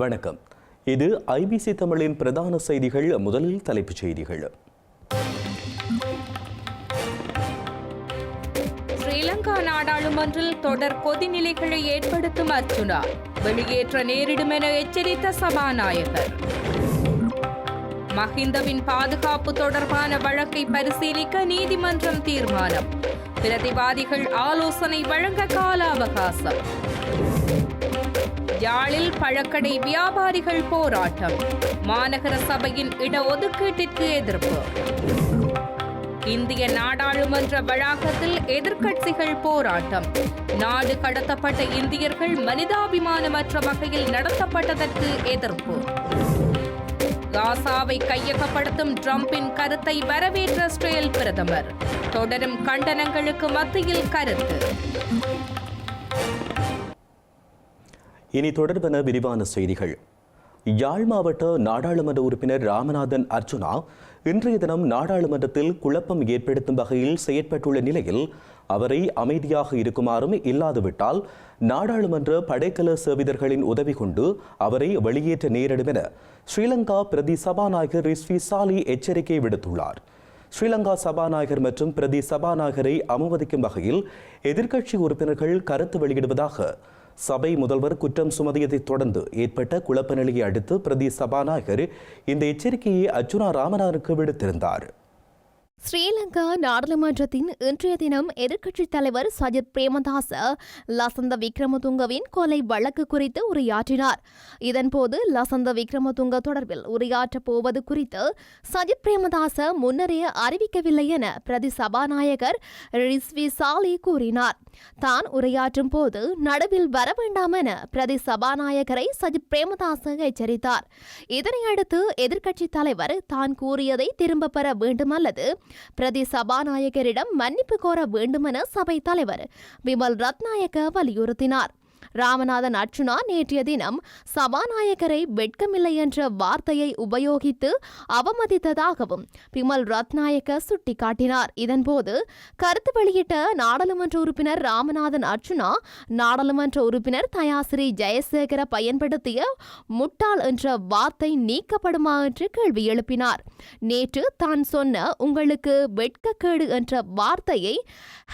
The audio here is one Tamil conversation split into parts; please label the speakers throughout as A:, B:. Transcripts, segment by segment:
A: வணக்கம் இது ஐபிசி தமிழின் பிரதான செய்திகள் முதலில் தலைப்புச் செய்திகள்
B: ஸ்ரீலங்கா நாடாளுமன்றில் தொடர் கொதிநிலைகளை ஏற்படுத்தும் அர்ஜுனா வெளியேற்ற நேரிடும் என எச்சரித்த சபாநாயகர் மஹிந்தவின் பாதுகாப்பு தொடர்பான வழக்கை பரிசீலிக்க நீதிமன்றம் தீர்மானம் பிரதிவாதிகள் ஆலோசனை வழங்க கால அவகாசம் யாழில் பழக்கடை வியாபாரிகள் போராட்டம் மாநகர சபையின் இடஒதுக்கீட்டிற்கு எதிர்ப்பு இந்திய நாடாளுமன்ற வளாகத்தில் எதிர்க்கட்சிகள் போராட்டம் நாடு கடத்தப்பட்ட இந்தியர்கள் மனிதாபிமானமற்ற வகையில் நடத்தப்பட்டதற்கு எதிர்ப்பு காசாவை கையகப்படுத்தும் டிரம்பின் கருத்தை வரவேற்ற இஸ்ரேல் பிரதமர் தொடரும் கண்டனங்களுக்கு மத்தியில் கருத்து
A: இனி தொடர்பான விரிவான செய்திகள் யாழ் மாவட்ட நாடாளுமன்ற உறுப்பினர் ராமநாதன் அர்ஜுனா இன்றைய தினம் நாடாளுமன்றத்தில் குழப்பம் ஏற்படுத்தும் வகையில் செயற்பட்டுள்ள நிலையில் அவரை அமைதியாக இருக்குமாறும் இல்லாதுவிட்டால் நாடாளுமன்ற படைக்கல சேவிதர்களின் உதவி கொண்டு அவரை வெளியேற்ற நேரிடும் என ஸ்ரீலங்கா பிரதி சபாநாயகர் ரிஸ்வி சாலி எச்சரிக்கை விடுத்துள்ளார் ஸ்ரீலங்கா சபாநாயகர் மற்றும் பிரதி சபாநாயகரை அமுவதிக்கும் வகையில் எதிர்க்கட்சி உறுப்பினர்கள் கருத்து வெளியிடுவதாக சபை முதல்வர் குற்றம் சுமதியதைத் தொடர்ந்து ஏற்பட்ட குழப்ப நிலையை அடுத்து பிரதி சபாநாயகர் இந்த எச்சரிக்கையை அர்ஜுனா ராமனாருக்கு விடுத்திருந்தார்
C: ஸ்ரீலங்கா நாடாளுமன்றத்தின் இன்றைய தினம் எதிர்க்கட்சித் தலைவர் சஜித் பிரேமதாச லசந்த விக்ரமதுங்கவின் கொலை வழக்கு குறித்து உரையாற்றினார் இதன்போது லசந்த விக்ரமதுங்க தொடர்பில் உரையாற்றப் போவது குறித்து சஜித் பிரேமதாச முன்னரே அறிவிக்கவில்லை என பிரதி சபாநாயகர் ரிஸ்வி சாலி கூறினார் தான் உரையாற்றும் போது நடுவில் வர வேண்டாம் என பிரதி சபாநாயகரை சஜித் பிரேமதாச எச்சரித்தார் இதனையடுத்து எதிர்க்கட்சித் தலைவர் தான் கூறியதை திரும்பப் பெற வேண்டுமல்லது அல்லது பிரதி சபாநாயகரிடம் மன்னிப்பு கோர வேண்டுமென சபை தலைவர் விமல் ரத்நாயக்க வலியுறுத்தினார் ராமநாதன் அர்ச்சுனா நேற்றைய தினம் சபாநாயகரை வெட்கமில்லை என்ற வார்த்தையை உபயோகித்து அவமதித்ததாகவும் பிமல் ரத்நாயக்க சுட்டிக்காட்டினார் இதன்போது கருத்து வெளியிட்ட நாடாளுமன்ற உறுப்பினர் ராமநாதன் அர்ச்சுனா நாடாளுமன்ற உறுப்பினர் தயாசிரி ஜெயசேகர பயன்படுத்திய முட்டாள் என்ற வார்த்தை நீக்கப்படுமா என்று கேள்வி எழுப்பினார் நேற்று தான் சொன்ன உங்களுக்கு வெட்கக்கேடு என்ற வார்த்தையை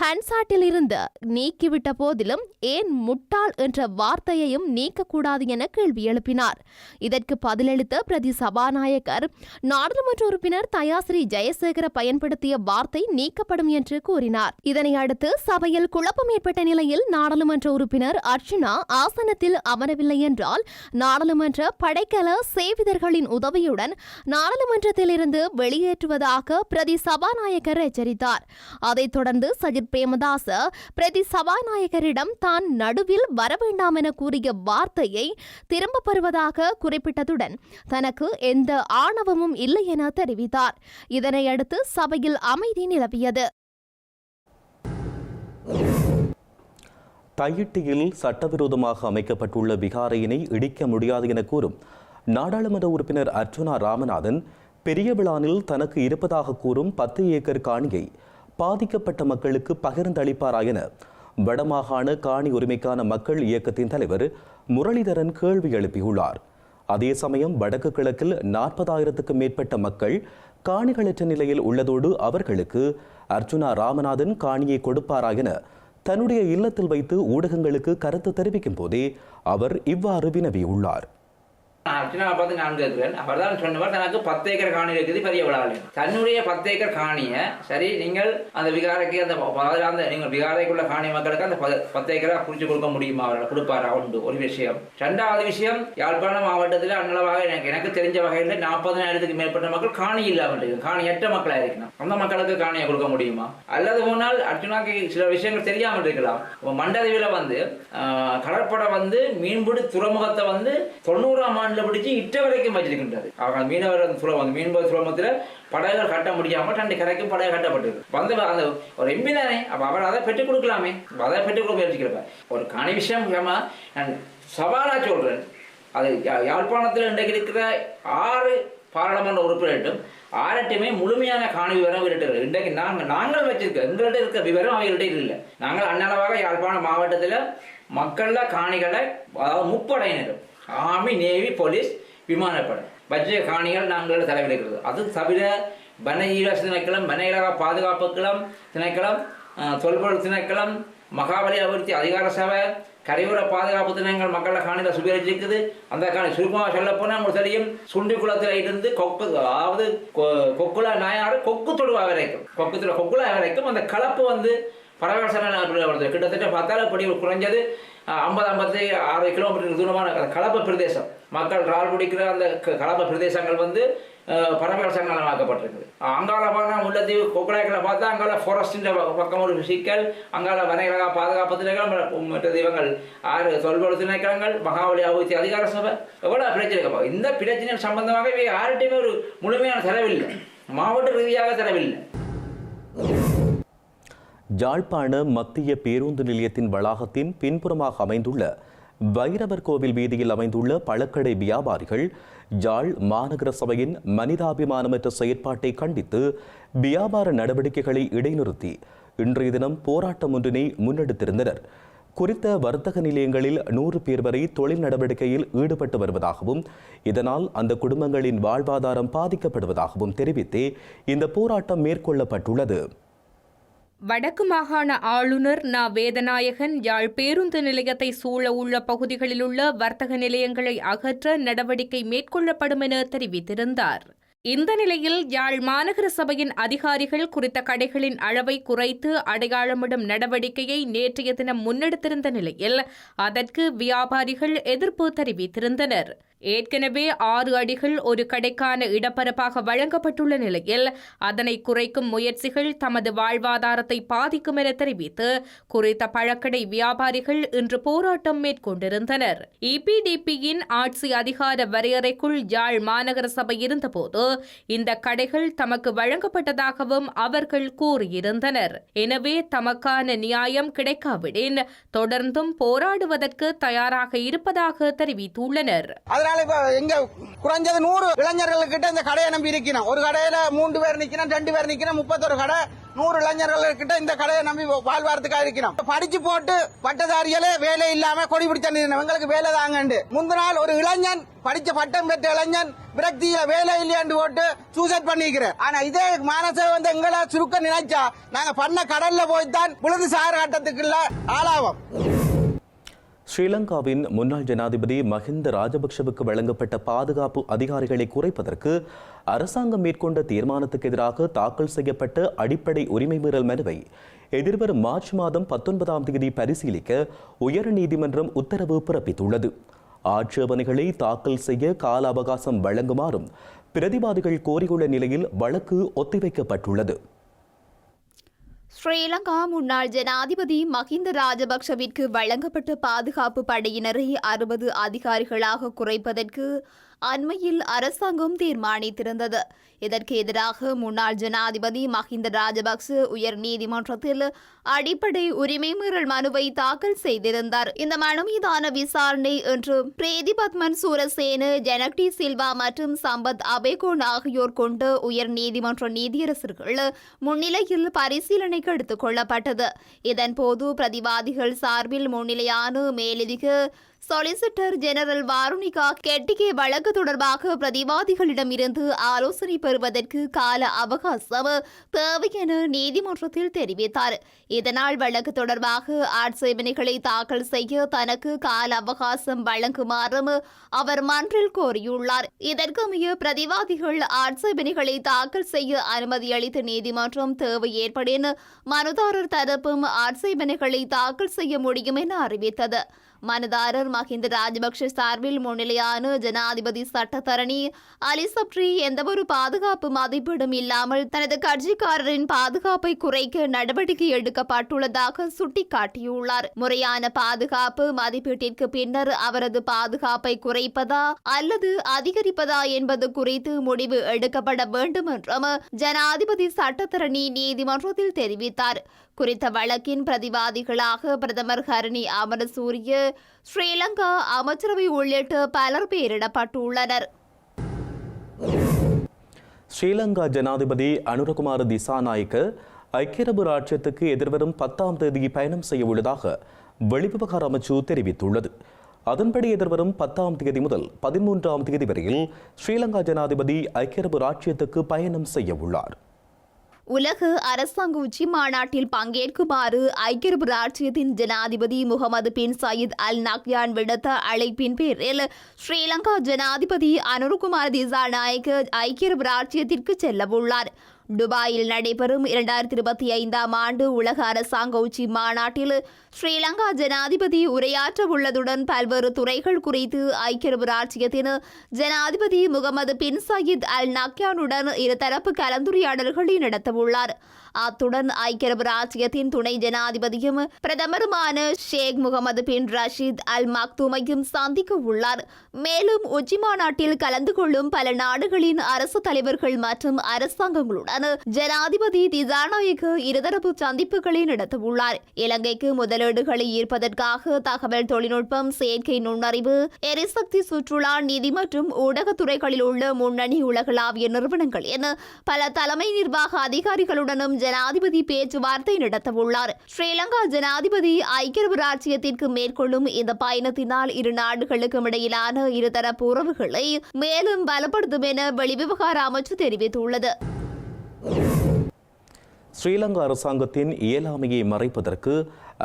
C: ஹன்சாட்டிலிருந்து நீக்கிவிட்ட போதிலும் ஏன் முட்டாள் என்ற என்ற வார்த்தையையும் நீக்கக்கூடாது என கேள்வி எழுப்பினார் இதற்கு பதிலளித்த பிரதி சபாநாயகர் நாடாளுமன்ற உறுப்பினர் தயாஸ்ரீ ஜெயசேகர பயன்படுத்திய வார்த்தை நீக்கப்படும் என்று கூறினார் இதனை அடுத்து சபையில் குழப்பம் ஏற்பட்ட நிலையில் நாடாளுமன்ற உறுப்பினர் அர்ஜுனா ஆசனத்தில் அமரவில்லை என்றால் நாடாளுமன்ற படைக்கல சேவிதர்களின் உதவியுடன் நாடாளுமன்றத்திலிருந்து வெளியேற்றுவதாக பிரதி சபாநாயகர் எச்சரித்தார் அதைத் தொடர்ந்து சஜித் பிரேமதாச பிரதி சபாநாயகரிடம் தான் நடுவில் வர வரவேண்டாம் என கூறிய வார்த்தையை திரும்ப பெறுவதாக குறிப்பிட்டதுடன் தனக்கு எந்த ஆணவமும் இல்லை என தெரிவித்தார் இதனையடுத்து சபையில் அமைதி நிலவியது
A: தையிட்டியில் சட்டவிரோதமாக அமைக்கப்பட்டுள்ள விகாரையினை இடிக்க முடியாது என கூறும் நாடாளுமன்ற உறுப்பினர் அர்ஜுனா ராமநாதன் பெரிய விழானில் தனக்கு இருப்பதாக கூறும் பத்து ஏக்கர் காணியை பாதிக்கப்பட்ட மக்களுக்கு பகிர்ந்தளிப்பாரா என வடமாகாண காணி உரிமைக்கான மக்கள் இயக்கத்தின் தலைவர் முரளிதரன் கேள்வி எழுப்பியுள்ளார் அதே சமயம் வடக்கு கிழக்கில் நாற்பதாயிரத்துக்கும் மேற்பட்ட மக்கள் காணிகளற்ற நிலையில் உள்ளதோடு அவர்களுக்கு அர்ஜுனா ராமநாதன் காணியை கொடுப்பாரா என தன்னுடைய இல்லத்தில் வைத்து ஊடகங்களுக்கு கருத்து தெரிவிக்கும் போதே அவர் இவ்வாறு வினவியுள்ளார்
D: அர்ச்சனாவை பார்த்து நான் கேட்கிறேன் அவர் தான் மாதிரி எனக்கு பத்து ஏக்கர் காணி இருக்குது பெரிய விழாவில் தன்னுடைய பத்து ஏக்கர் காணியை சரி நீங்கள் அந்த விகாரைக்கு அந்த அந்த நீங்கள் விகாரைக்குள்ள காணி மக்களுக்கு அந்த பத்து ஏக்கராக குறிச்சு கொடுக்க முடியுமா அவர்கள் கொடுப்பாரா உண்டு ஒரு விஷயம் ரெண்டாவது விஷயம் யாழ்ப்பாண மாவட்டத்தில் அன்னளவாக எனக்கு எனக்கு தெரிஞ்ச வகையில் நாற்பதனாயிரத்துக்கு மேற்பட்ட மக்கள் காணி இல்லாமல் இருக்கு காணியற்ற மக்களாக இருக்கணும் அந்த மக்களுக்கு காணியை கொடுக்க முடியுமா அல்லது போனால் அர்ஜுனாக்கு சில விஷயங்கள் தெரியாமல் இருக்கலாம் மண்டதவியில் வந்து கடற்படை வந்து மீன்பிடி துறைமுகத்தை வந்து தொண்ணூறாம் ஆண்டு மண்ணில் பிடிச்சி இட்ட வரைக்கும் வச்சிருக்கின்றாரு அவங்க மீனவர் சுலபம் மீன்பது சுலபத்தில் படகுகள் கட்ட முடியாமல் ரெண்டு கரைக்கும் படகு கட்டப்பட்டது வந்து அந்த ஒரு எம்பி தானே அப்போ அவர் அதை பெற்றுக் கொடுக்கலாமே அதை பெற்றுக் கொடுக்க வச்சுக்கிறப்ப ஒரு கனி விஷயம் நான் சவாலாக சொல்கிறேன் அது யாழ்ப்பாணத்தில் இன்றைக்கு இருக்கிற ஆறு பாராளுமன்ற உறுப்பினர்கிட்டும் ஆரட்டுமே முழுமையான காணி விவரம் அவர்கிட்ட இன்றைக்கு நாங்கள் நாங்களும் வச்சிருக்கோம் எங்கள்கிட்ட இருக்க விவரம் அவர்கிட்ட இல்லை நாங்கள் அன்னளவாக யாழ்ப்பாணம் மாவட்டத்தில் மக்களில் காணிகளை அதாவது முப்படையினரும் ஆர்மி நேவி போலீஸ் விமானப்படை வஜ்ர காணிகள் நாங்கள் தலைவிடுகிறது அது தவிர வனஈர திணைக்களம் வனயிலக பாதுகாப்புக்களம் திணைக்களம் தொல்பொருள் திணைக்களம் மகாபலி அபிவிருத்தி அதிகார சபை கரையோர பாதுகாப்பு தினங்கள் மக்கள காணியில் சுவீகரிச்சிருக்குது அந்த காணி சுருக்கமாக சொல்லப்போனால் உங்களுக்கு தெரியும் குளத்தில் இருந்து கொக்கு அதாவது கொ கொக்குலா நாயாறு கொக்கு தொடுவா வரைக்கும் கொக்குத்துல கொக்குலா வரைக்கும் அந்த கலப்பு வந்து பரவசரன் அவர்கள் கிட்டத்தட்ட பார்த்தால் அப்படி குறைஞ்சது ஐம்பது ஐம்பத்தி ஆறு கிலோமீட்டர் தூரமான கலப்ப பிரதேசம் மக்கள் ரால் பிடிக்கிற அந்த கலப்ப பிரதேசங்கள் வந்து பறவைகள் சங்கடமாக்கப்பட்டிருக்குது அங்கால பார்த்தா உள்ளத்தீவு கொக்கடாய்களை பார்த்தா அங்கால ஃபாரஸ்டின் பக்கம் ஒரு சிக்கல் அங்கால வனவிலகா பாதுகாப்பு திணைக்களம் மற்ற தெய்வங்கள் ஆறு தொல்பொழு திணைக்களங்கள் மகாவலி ஆபத்தி அதிகார சபை எவ்வளோ பிரச்சனை இந்த பிரச்சனை சம்பந்தமாக இவை யார்கிட்டையுமே ஒரு முழுமையான தரவில்லை மாவட்ட ரீதியாக தரவில்லை
A: ஜாழ்ப்பாண மத்திய பேருந்து நிலையத்தின் வளாகத்தின் பின்புறமாக அமைந்துள்ள வைரவர் கோவில் வீதியில் அமைந்துள்ள பழக்கடை வியாபாரிகள் ஜாழ் மாநகர சபையின் மனிதாபிமானமற்ற செயற்பாட்டை கண்டித்து வியாபார நடவடிக்கைகளை இடைநிறுத்தி இன்றைய தினம் போராட்டம் ஒன்றினை முன்னெடுத்திருந்தனர் குறித்த வர்த்தக நிலையங்களில் நூறு பேர் வரை தொழில் நடவடிக்கையில் ஈடுபட்டு வருவதாகவும் இதனால் அந்த குடும்பங்களின் வாழ்வாதாரம் பாதிக்கப்படுவதாகவும் தெரிவித்தே இந்த போராட்டம் மேற்கொள்ளப்பட்டுள்ளது
B: வடக்கு மாகாண ஆளுநர் ந வேதநாயகன் யாழ் பேருந்து நிலையத்தை சூழ உள்ள பகுதிகளில் உள்ள வர்த்தக நிலையங்களை அகற்ற நடவடிக்கை மேற்கொள்ளப்படும் என தெரிவித்திருந்தார் இந்த நிலையில் யாழ் மாநகர சபையின் அதிகாரிகள் குறித்த கடைகளின் அளவை குறைத்து அடையாளமிடும் நடவடிக்கையை நேற்றைய தினம் முன்னெடுத்திருந்த நிலையில் அதற்கு வியாபாரிகள் எதிர்ப்பு தெரிவித்திருந்தனா் ஏற்கனவே ஆறு அடிகள் ஒரு கடைக்கான இடப்பரப்பாக வழங்கப்பட்டுள்ள நிலையில் அதனை குறைக்கும் முயற்சிகள் தமது வாழ்வாதாரத்தை பாதிக்கும் என தெரிவித்து குறித்த பழக்கடை வியாபாரிகள் இன்று போராட்டம் மேற்கொண்டிருந்தனர் இபிடிபியின் ஆட்சி அதிகார வரையறைக்குள் யாழ் மாநகர சபை இருந்தபோது இந்த கடைகள் தமக்கு வழங்கப்பட்டதாகவும் அவர்கள் கூறியிருந்தனர் எனவே தமக்கான நியாயம் கிடைக்காவிடின் தொடர்ந்தும் போராடுவதற்கு தயாராக இருப்பதாக தெரிவித்துள்ளனர்
E: வேலை எங்க குறைஞ்சது நூறு இளைஞர்கள் கிட்ட இந்த கடையை நம்பி இருக்கணும் ஒரு கடையில மூன்று பேர் நிக்கணும் ரெண்டு பேர் நிக்கணும் முப்பத்தொரு கடை நூறு இளைஞர்கள் கிட்ட இந்த கடையை நம்பி வாழ்வாரத்துக்காக இருக்கணும் படிச்சு போட்டு பட்டதாரிகளே வேலை இல்லாம கொடி பிடிச்ச எங்களுக்கு வேலை தாங்கண்டு முந்தின நாள் ஒரு இளைஞன் படிச்ச பட்டம் பெற்ற இளைஞன் விரக்தியில வேலை இல்லையாண்டு போட்டு சூசைட் பண்ணிக்கிறேன் ஆனா இதே மானசை வந்து எங்களை சுருக்க நினைச்சா நாங்க பண்ண கடல்ல போய்தான் விழுது சார் கட்டத்துக்குள்ள ஆளாவோம்
A: ஸ்ரீலங்காவின் முன்னாள் ஜனாதிபதி மஹிந்த ராஜபக்ஷவுக்கு வழங்கப்பட்ட பாதுகாப்பு அதிகாரிகளை குறைப்பதற்கு அரசாங்கம் மேற்கொண்ட தீர்மானத்துக்கு எதிராக தாக்கல் செய்யப்பட்ட அடிப்படை உரிமை மீறல் மனுவை எதிர்வரும் மார்ச் மாதம் பத்தொன்பதாம் தேதி பரிசீலிக்க உயர்நீதிமன்றம் உத்தரவு பிறப்பித்துள்ளது ஆட்சேபனைகளை தாக்கல் செய்ய கால அவகாசம் வழங்குமாறும் பிரதிவாதிகள் கோரியுள்ள நிலையில் வழக்கு ஒத்திவைக்கப்பட்டுள்ளது
B: ஸ்ரீலங்கா முன்னாள் ஜனாதிபதி மஹிந்த ராஜபக்ஷவிற்கு வழங்கப்பட்ட பாதுகாப்பு படையினரை அறுபது அதிகாரிகளாக குறைப்பதற்கு அண்மையில் அரசாங்கம் தீர்மானித்திருந்தது இதற்கு எதிராக முன்னாள் ஜனாதிபதி மஹிந்த ராஜபக்சு உயர் நீதிமன்றத்தில் அடிப்படை உரிமை மீறல் மனுவை தாக்கல் செய்திருந்தார் இந்த மனு மீதான விசாரணை பிரேதி பிரேதிபத்மன் சூரசேன ஜெனக்டி சில்வா மற்றும் சம்பத் அபேகோன் ஆகியோர் கொண்டு உயர் நீதிமன்ற நீதியரசர்கள் முன்னிலையில் பரிசீலனைக்கு எடுத்துக் கொள்ளப்பட்டது இதன்போது பிரதிவாதிகள் சார்பில் முன்னிலையான மேலதிக சொலிசிட்டர் ஜெனரல் வாருணிகா கெட்டிகே வழக்கு தொடர்பாக பிரதிவாதிகளிடம் இருந்து ஆலோசனை பெறுவதற்கு கால அவகாசம் தேவை என நீதிமன்றத்தில் தெரிவித்தார் இதனால் வழக்கு தொடர்பாக ஆட்சேபனைகளை தாக்கல் செய்ய தனக்கு கால அவகாசம் வழங்குமாறும் அவர் மன்றில் கோரியுள்ளார் இதற்கமைய பிரதிவாதிகள் ஆட்சேபனைகளை தாக்கல் செய்ய அளித்த நீதிமன்றம் தேவை ஏற்படின் மனுதாரர் தரப்பும் ஆட்சேபனைகளை தாக்கல் செய்ய முடியும் என அறிவித்தது மனுதாரர் மஹிந்த ராஜபக்ஷ சார்பில் முன்னிலையான ஜனாதிபதி சட்டத்தரணி அலிசப்ரி சப்ரி எந்தவொரு பாதுகாப்பு மதிப்பீடும் இல்லாமல் தனது கட்சிக்காரரின் பாதுகாப்பை குறைக்க நடவடிக்கை எடுக்கப்பட்டுள்ளதாக சுட்டிக்காட்டியுள்ளார் முறையான பாதுகாப்பு மதிப்பீட்டிற்கு பின்னர் அவரது பாதுகாப்பை குறைப்பதா அல்லது அதிகரிப்பதா என்பது குறித்து முடிவு எடுக்கப்பட வேண்டும் என்றும் ஜனாதிபதி சட்டத்தரணி நீதிமன்றத்தில் தெரிவித்தார் குறித்த வழக்கின் பிரதிவாதிகளாக பிரதமர் ஹரணி அமரசூரிய ஸ்ரீலங்கா அமைச்சரவை உள்ளிட்ட பலர் பெயரிடப்பட்டுள்ளனர்
A: ஸ்ரீலங்கா ஜனாதிபதி அனுரகுமார் திசாநாயக்க ஐக்கிய அரபு ராஜ்யத்துக்கு எதிர்வரும் பத்தாம் தேதி பயணம் செய்ய உள்ளதாக வெளிவிவகார அமைச்சு தெரிவித்துள்ளது அதன்படி எதிர்வரும் பத்தாம் தேதி முதல் பதிமூன்றாம் தேதி வரையில் ஸ்ரீலங்கா ஜனாதிபதி ஐக்கிய அரபு ராஜ்யத்துக்கு பயணம் செய்ய உள்ளார்
C: உலக அரசாங்க உச்சி மாநாட்டில் பங்கேற்குமாறு ஐக்கிய அரபு ராஜ்யத்தின் ஜனாதிபதி முகமது பின் சயீத் அல் நக்யான் விடுத்த அழைப்பின் பேரில் ஸ்ரீலங்கா ஜனாதிபதி அனுர்குமார் திசாநாயக் ஐக்கிய அரபு ராஜ்யத்திற்கு செல்லவுள்ளார் துபாயில் நடைபெறும் இரண்டாயிரத்தி இருபத்தி ஐந்தாம் ஆண்டு உலக அரசாங்க உச்சி மாநாட்டில் ஸ்ரீலங்கா ஜனாதிபதி உரையாற்ற உள்ளதுடன் பல்வேறு துறைகள் குறித்து ஐக்கிய ராஜ்யத்தின் ஜனாதிபதி முகமது பின் சயித் அல் நக்யானுடன் இருதரப்பு கலந்துரையாடல்களை நடத்தவுள்ளாா் அத்துடன் ஐக்கிய அரபு ராஜ்யத்தின் துணை ஜனாதிபதியும் பிரதமருமான ஷேக் முகமது பின் ரஷீத் அல் மக்தூமையும் சந்திக்க உள்ளார் மேலும் உச்சி மாநாட்டில் கலந்து கொள்ளும் பல நாடுகளின் அரசு தலைவர்கள் மற்றும் அரசாங்கங்களுடன் ஜனாதிபதி திசாநாயக்கு இருதரப்பு சந்திப்புகளை நடத்தவுள்ளார் இலங்கைக்கு முதலீடுகளை ஈர்ப்பதற்காக தகவல் தொழில்நுட்பம் செயற்கை நுண்ணறிவு எரிசக்தி சுற்றுலா நிதி மற்றும் ஊடகத்துறைகளில் உள்ள முன்னணி உலகளாவிய நிறுவனங்கள் என பல தலைமை நிர்வாக அதிகாரிகளுடனும் ஜனாதிபதி பேச்சுவார்த்தை நடத்தவுள்ளார் ஸ்ரீலங்கா ஜனாதிபதி ஐக்கிய ராஜ்யத்திற்கு மேற்கொள்ளும் இந்த பயணத்தினால் இரு நாடுகளுக்கும் இடையிலான இருதரப்பு உறவுகளை மேலும் பலப்படுத்தும் என வெளிவிவகார அமைச்சு தெரிவித்துள்ளது
A: ஸ்ரீலங்கா அரசாங்கத்தின் இயலாமையை மறைப்பதற்கு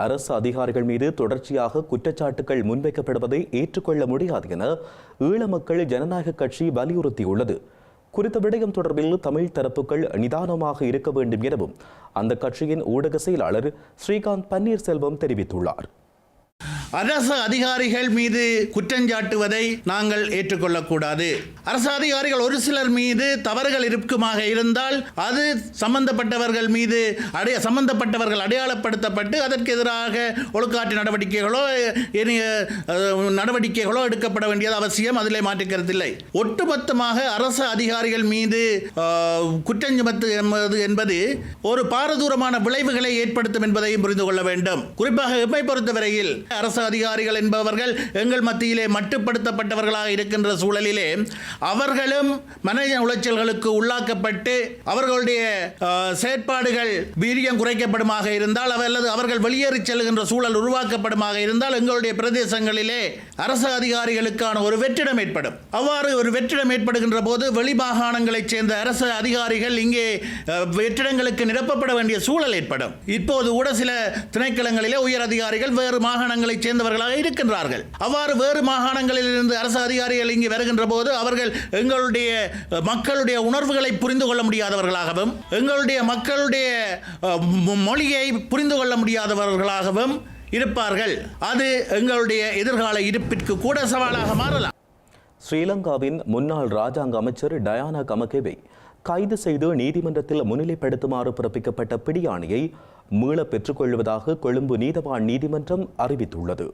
A: அரசு அதிகாரிகள் மீது தொடர்ச்சியாக குற்றச்சாட்டுகள் முன்வைக்கப்படுவதை ஏற்றுக்கொள்ள முடியாது என ஈழ மக்கள் ஜனநாயக கட்சி வலியுறுத்தியுள்ளது குறித்த விடயம் தொடர்பில் தமிழ் தரப்புகள் நிதானமாக இருக்க வேண்டும் எனவும் அந்த கட்சியின் ஊடக செயலாளர் ஸ்ரீகாந்த் பன்னீர்செல்வம் தெரிவித்துள்ளார்
F: அரசு அதிகாரிகள் மீது குற்றஞ்சாட்டுவதை நாங்கள் ஏற்றுக்கொள்ளக்கூடாது அரசு அதிகாரிகள் ஒரு சிலர் மீது தவறுகள் இருக்குமாக இருந்தால் அது சம்பந்தப்பட்டவர்கள் மீது அடைய சம்பந்தப்பட்டவர்கள் அடையாளப்படுத்தப்பட்டு அதற்கு எதிராக ஒழுக்காட்டு நடவடிக்கைகளோ நடவடிக்கைகளோ எடுக்கப்பட வேண்டியது அவசியம் அதில் இல்லை ஒட்டுமொத்தமாக அரசு அதிகாரிகள் மீது குற்றம் சுமத்து என்பது ஒரு பாரதூரமான விளைவுகளை ஏற்படுத்தும் என்பதையும் புரிந்து கொள்ள வேண்டும் குறிப்பாக எம்மை பொறுத்தவரையில் அரசு அரசு அதிகாரிகள் என்பவர்கள் எங்கள் மத்தியிலே மட்டுப்படுத்தப்பட்டவர்களாக இருக்கின்ற சூழலிலே அவர்களும் மன உளைச்சல்களுக்கு உள்ளாக்கப்பட்டு அவர்களுடைய செயற்பாடுகள் வீரியம் குறைக்கப்படுமாக இருந்தால் அல்லது அவர்கள் வெளியேறி செல்கின்ற சூழல் உருவாக்கப்படுமாக இருந்தால் எங்களுடைய பிரதேசங்களிலே அரசு அதிகாரிகளுக்கான ஒரு வெற்றிடம் ஏற்படும் அவ்வாறு ஒரு வெற்றிடம் ஏற்படுகின்ற போது வெளிமாகாணங்களைச் சேர்ந்த அரசு அதிகாரிகள் இங்கே வெற்றிடங்களுக்கு நிரப்பப்பட வேண்டிய சூழல் ஏற்படும் இப்போது கூட சில திணைக்களங்களிலே உயர் அதிகாரிகள் வேறு மாகாணங்களைச் சேர்ந்தவர்களாக இருக்கின்றார்கள் அவ்வாறு வேறு மாகாணங்களில் இருந்து அரசு அதிகாரிகள் இங்கு வருகின்ற போது அவர்கள் எங்களுடைய மக்களுடைய உணர்வுகளை புரிந்து கொள்ள முடியாதவர்களாகவும் எங்களுடைய மக்களுடைய மொழியை புரிந்து கொள்ள முடியாதவர்களாகவும் இருப்பார்கள் அது எங்களுடைய எதிர்கால இருப்பிற்கு கூட சவாலாக மாறலாம்
A: ஸ்ரீலங்காவின் முன்னாள் ராஜாங்க அமைச்சர் டயானா கமகேவை கைது செய்து நீதிமன்றத்தில் முன்னிலைப்படுத்துமாறு பிறப்பிக்கப்பட்ட பிடியாணையை மீள பெற்றுக்கொள்வதாக கொழும்பு நீதவான் நீதிமன்றம் அறிவித்துள்ளது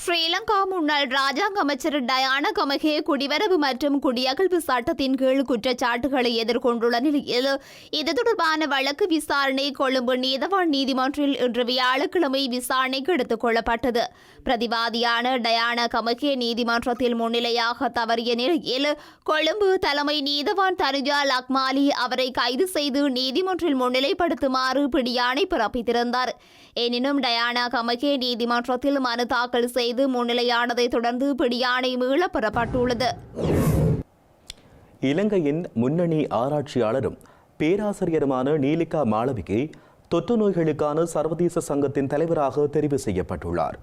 C: ஸ்ரீலங்கா முன்னாள் ராஜாங்க அமைச்சர் டயானா கமகே குடிவரவு மற்றும் குடியகழ்வு சட்டத்தின் கீழ் குற்றச்சாட்டுகளை எதிர்கொண்டுள்ள நிலையில் இது தொடர்பான வழக்கு விசாரணை கொழும்பு நீதவான் நீதிமன்றில் இன்று வியாழக்கிழமை விசாரணைக்கு எடுத்துக் கொள்ளப்பட்டது பிரதிவாதியான டயானா கமகே நீதிமன்றத்தில் முன்னிலையாக தவறிய நிலையில் கொழும்பு தலைமை நீதவான் தனுஜா லக்மாலி அவரை கைது செய்து நீதிமன்றில் முன்னிலைப்படுத்துமாறு பிடியாணை பிறப்பித்திருந்தார் எனினும் டயானா கமகே நீதிமன்றத்தில் மனு தாக்கல் செய்து முன்னிலையானதை தொடர்ந்து பிடியாணை மீள பெறப்பட்டுள்ளது
A: இலங்கையின் முன்னணி ஆராய்ச்சியாளரும் பேராசிரியருமான நீலிகா மாளவிகை தொற்று நோய்களுக்கான சர்வதேச சங்கத்தின் தலைவராக தெரிவு செய்யப்பட்டுள்ளார்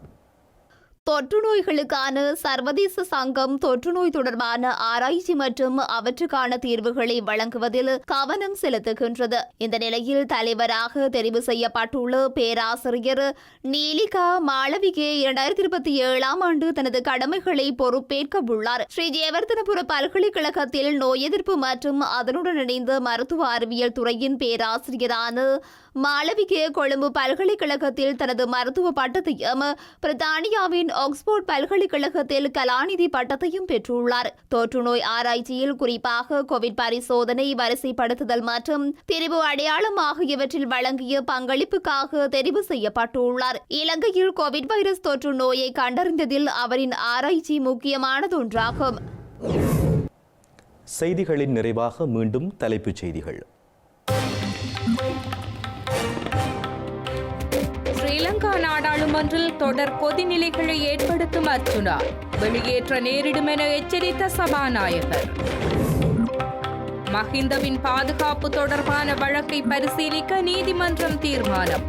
C: தொற்று நோய்களுக்கான சர்வதேச சங்கம் தொற்றுநோய் தொடர்பான ஆராய்ச்சி மற்றும் அவற்றுக்கான தீர்வுகளை வழங்குவதில் கவனம் செலுத்துகின்றது இந்த நிலையில் தலைவராக தெரிவு செய்யப்பட்டுள்ள பேராசிரியர் நீலிகா மாளவிகே இரண்டாயிரத்தி இருபத்தி ஏழாம் ஆண்டு தனது கடமைகளை பொறுப்பேற்க உள்ளார் ஸ்ரீ ஜெயவர்தனபுர பல்கலைக்கழகத்தில் நோய் எதிர்ப்பு மற்றும் அதனுடன் இணைந்த மருத்துவ அறிவியல் துறையின் பேராசிரியரான மாளவிகே கொழும்பு பல்கலைக்கழகத்தில் தனது மருத்துவ பட்டத்தையும் பிரித்தானியாவின் ஆக்ஸ்போர்ட் பல்கலைக்கழகத்தில் கலாநிதி பட்டத்தையும் பெற்றுள்ளார் தொற்றுநோய் ஆராய்ச்சியில் குறிப்பாக கோவிட் பரிசோதனை வரிசைப்படுத்துதல் மற்றும் தெரிவு அடையாளம் ஆகியவற்றில் வழங்கிய பங்களிப்புக்காக தெரிவு செய்யப்பட்டுள்ளார் இலங்கையில் கோவிட் வைரஸ் தொற்று நோயை கண்டறிந்ததில் அவரின் ஆராய்ச்சி முக்கியமானதொன்றாகும்
A: செய்திகளின் நிறைவாக மீண்டும் தலைப்புச் செய்திகள்
B: ஒன்றில் தொடர் கொதிநிலைகளை ஏற்படுத்தும் அர்ஜுனா வெளியேற்ற நேரிடும் என எச்சரித்த சபாநாயகர் மஹிந்தவின் பாதுகாப்பு தொடர்பான வழக்கை பரிசீலிக்க நீதிமன்றம் தீர்மானம்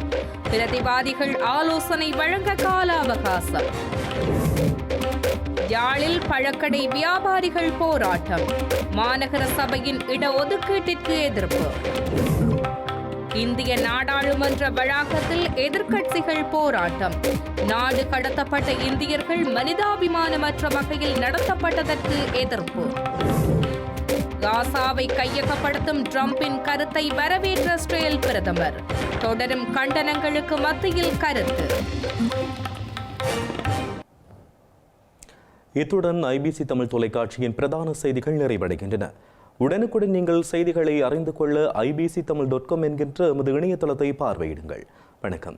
B: பிரதிவாதிகள் ஆலோசனை வழங்க கால அவகாசம் யாழில் பழக்கடை வியாபாரிகள் போராட்டம் மாநகர சபையின் இடஒதுக்கீட்டிற்கு எதிர்ப்பு இந்திய நாடாளுமன்ற வளாகத்தில் எதிர்க்கட்சிகள் போராட்டம் நாடு கடத்தப்பட்ட இந்தியர்கள் மனிதாபிமானமற்ற வகையில் நடத்தப்பட்டதற்கு எதிர்ப்பு காசாவை கையகப்படுத்தும் டிரம்பின் கருத்தை வரவேற்ற ஸ்ரேல் பிரதமர் தொடரும் கண்டனங்களுக்கு மத்தியில் கருத்து
A: இத்துடன் ஐபிசி தமிழ் தொலைக்காட்சியின் பிரதான செய்திகள் நிறைவடைகின்றன உடனுக்குடன் நீங்கள் செய்திகளை அறிந்து கொள்ள ஐபிசி தமிழ் டாட் காம் என்கின்ற எமது இணையதளத்தை பார்வையிடுங்கள் வணக்கம்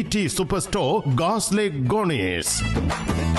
G: टी सुपरस्टोर गॉसले गोनेस